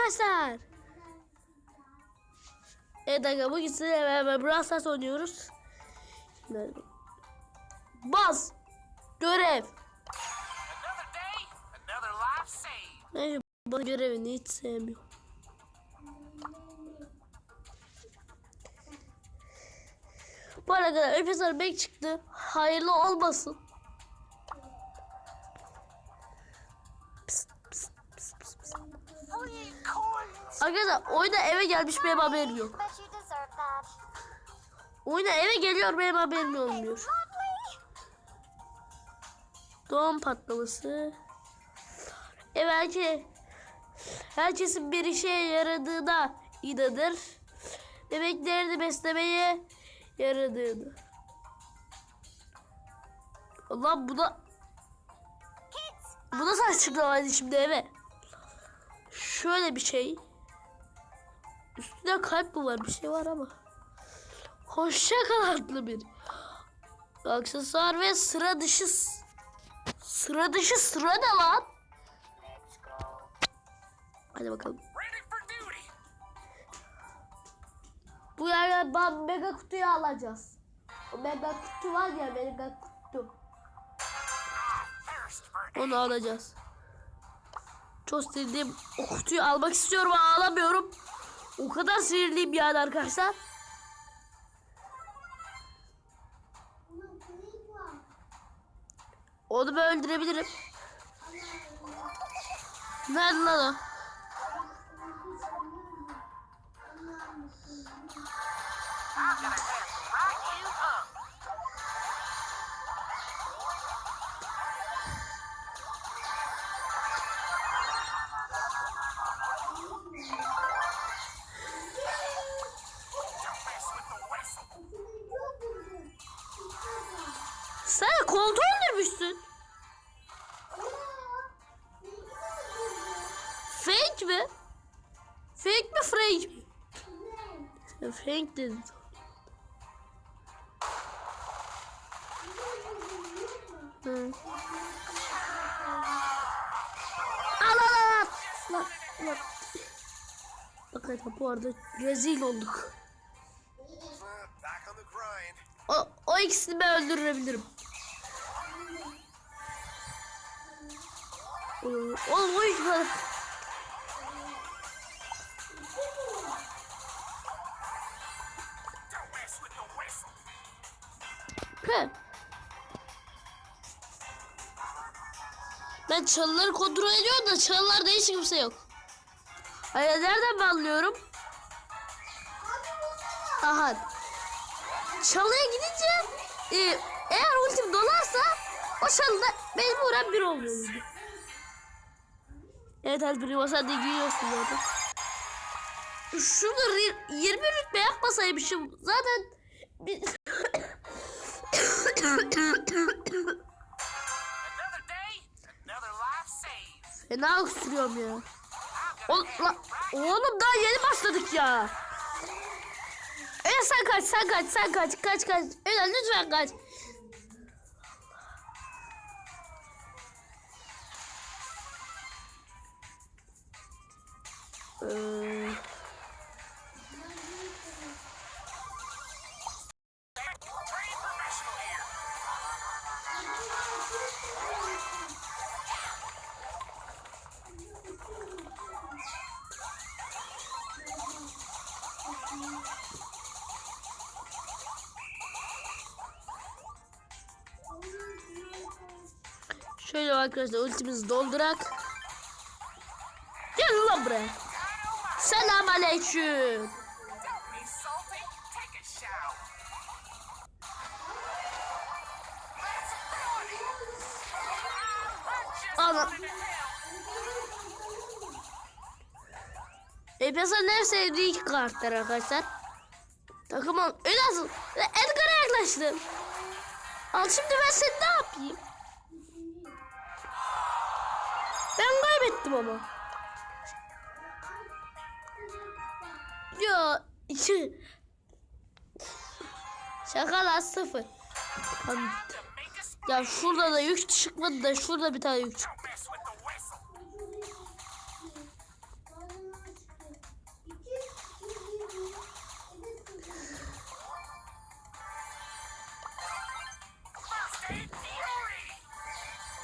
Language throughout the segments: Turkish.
arkadaşlar. Evet arkadaşlar bugün sizinle beraber Brawl Stars oynuyoruz. Baz. Görev. Neyse bu görevini hiç sevmiyorum. Bu arada arkadaşlar bek çıktı. Hayırlı olmasın. Arkadaşlar oyuna eve gelmiş benim haberim yok. Oyuna eve geliyor benim haberim olmuyor. Doğum patlaması. Ev herke, herkesin bir işe yaradığına inanır. Bebeklerini beslemeye yaradığını. Allah bu da Kids, bu nasıl açıklamaydı şimdi eve? Şöyle bir şey. Üstünde kalp mi var? Bir şey var ama. Hoşça kal adlı bir. Aksesuar ve sıra dışı sıra dışı sıra ne lan? Hadi bakalım. Bu yani ben mega kutuyu alacağız. O mega kutu var ya mega kutu. Onu alacağız. Çok sinirliyim. O kutuyu almak istiyorum ama alamıyorum. O kadar sinirliyim yani arkadaşlar. Onu ben öldürebilirim. Nerede lan o? Fake mi? Fake mi Frank mi? Sen Frank dedin. Hı. Al al al. Lan, lan. Bu arada rezil olduk. O, o ikisini ben öldürebilirim. Oğlum o ikisi... He. Ben çalıları kontrol ediyorum da çalılarda hiç kimse yok. Hayır nereden ben anlıyorum? Aha. Çalıya gidince e, eğer ultim dolarsa o çalıda mecburen bir olmalıydı. Evet hadi bir sen de giyiyorsun. Şurada ri- 20 rütbe yapmasaymışım zaten Fena öksürüyorum ya. I'm Oğlum, daha yeni başladık ya. Evet sen kaç sen kaç sen kaç kaç kaç. Evet lütfen kaç. Ee, şöyle arkadaşlar ultimizi doldurak. Gel ulan buraya. Selam aleyküm. Ana. Efes'in en sevdiği iki karakter arkadaşlar. Takımın en az Edgar'a yaklaştım. Al şimdi ben seni ne yapayım? Ben kaybettim ama. Ya iki. Şaka lan sıfır. Ya şurada da yük çıkmadı da şurada bir tane yük çıktı.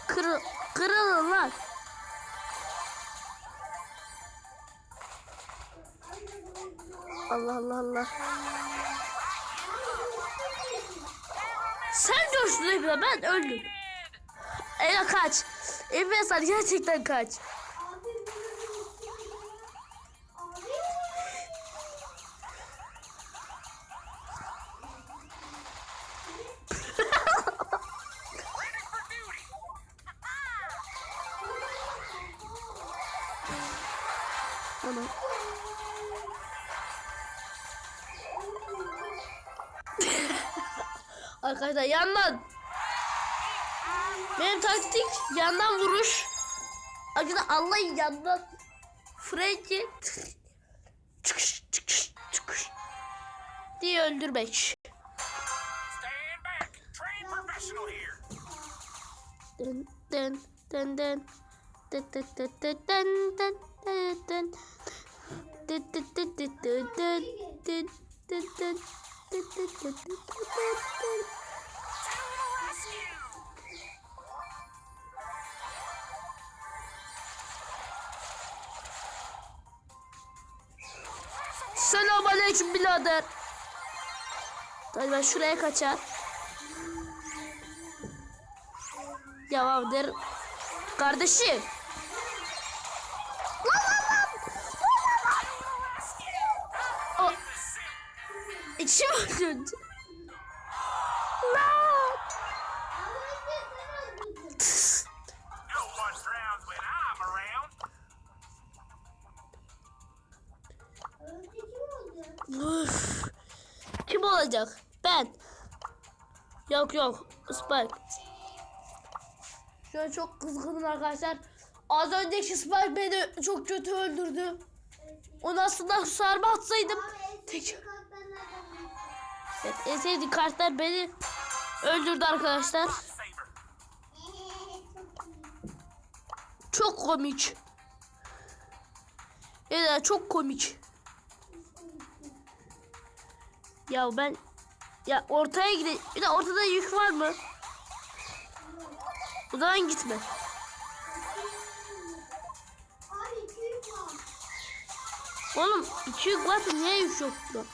Kırıl, kırılın lan. Allah Allah Allah. Sen coştun Efe ben öldüm. Ela kaç. Efe sen gerçekten kaç. Tamam. Arkadaşlar yandan. Benim taktik yandan vuruş. Arkadaşlar Allah yandan. Frankie çıkış çıkış çıkış diye öldürmek. Dın dın dın dın. Dın dın dın dın dın dın dın dın. Dın dın dın dın dın Selam aleyküm birader. Hadi ben şuraya kaçar. Ya abi derim. Kardeşim. İçim. olacak? Ben. Yok yok. Spike. Şu an çok kızgınım arkadaşlar. Az önceki Spike beni çok kötü öldürdü. Onu aslında sarma atsaydım. Tek... Evet, en sevdiğim karakter beni öldürdü arkadaşlar. Çok komik. Evet çok komik. Ya ben ya ortaya gideyim. Bir de ortada yük var mı? O zaman gitme. Oğlum iki yük var niye yük yok burada?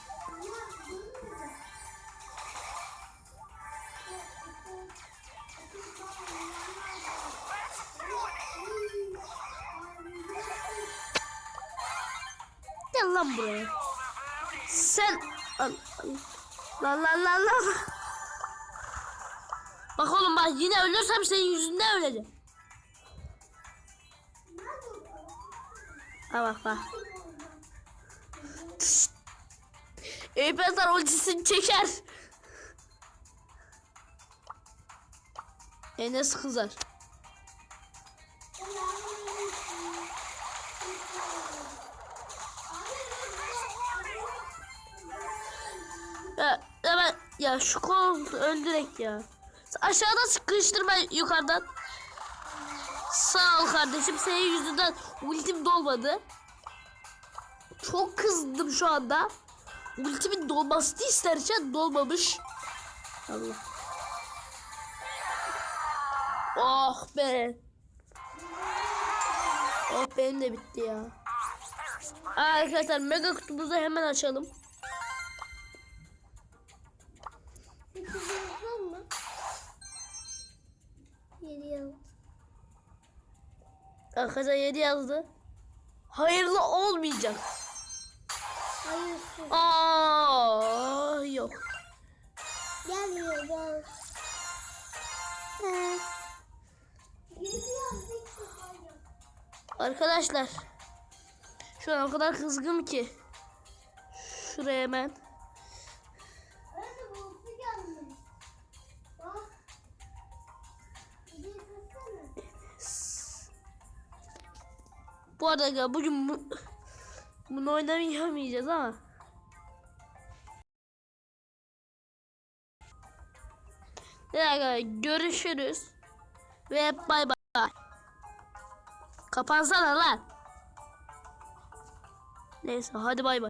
Gel lan buraya. Sen Lan lan lan lan. Bak oğlum bak yine ölürsem senin yüzünden öleceğim. Ha bak bak. Eyüp Ezar ultisini çeker. Enes kızar. Ya şu kol öldürek ya. Aşağıdan sıkıştırma yukarıdan. Sağ ol kardeşim senin yüzünden ultim dolmadı. Çok kızdım şu anda. Ultimin dolmasını isterken dolmamış. Allah. Oh be. Oh benim de bitti ya. Arkadaşlar mega kutumuzu hemen açalım. Arkadaşlar 7 yazdı. Hayırlı olmayacak. Hayır. Aa yok. Gelmiyor gel. Gidiyor. Arkadaşlar. Şu an o kadar kızgınım ki. Şuraya hemen. Bu arada bugün bu, bunu oynayamayacağız ama. Evet görüşürüz. Ve bay bay. Kapansana lan. Neyse hadi bay bay.